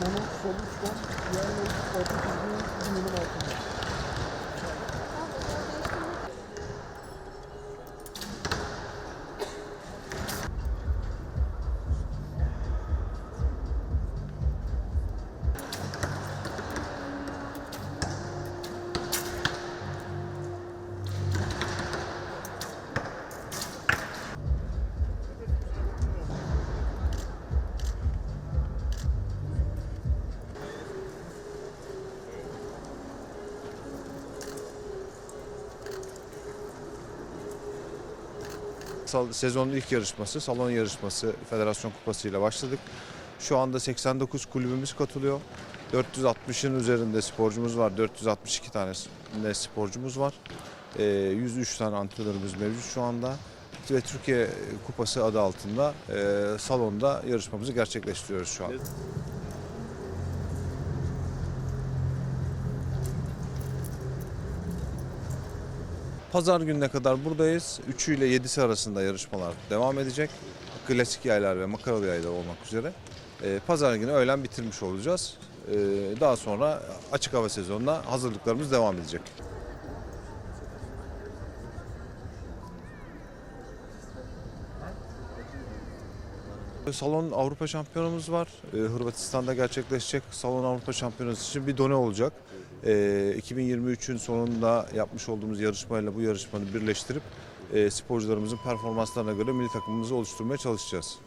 Sonu, solu, son, yani 30 milim altında. Sezonun ilk yarışması, salon yarışması Federasyon Kupası ile başladık. Şu anda 89 kulübümüz katılıyor. 460'ın üzerinde sporcumuz var. 462 tane ne sporcumuz var. Ee, 103 tane antrenörümüz mevcut şu anda. Ve Türkiye Kupası adı altında e, salonda yarışmamızı gerçekleştiriyoruz şu an. Pazar gününe kadar buradayız. 3'ü ile 7'si arasında yarışmalar devam edecek. Klasik yaylar ve makaralı yaylar olmak üzere. Ee, Pazar günü öğlen bitirmiş olacağız. Ee, Daha sonra açık hava sezonuna hazırlıklarımız devam edecek. Salon Avrupa Şampiyonumuz var. Ee, Hırvatistan'da gerçekleşecek Salon Avrupa Şampiyonası için bir done olacak. Ee, 2023'ün sonunda yapmış olduğumuz yarışmayla bu yarışmayı birleştirip e, sporcularımızın performanslarına göre milli takımımızı oluşturmaya çalışacağız.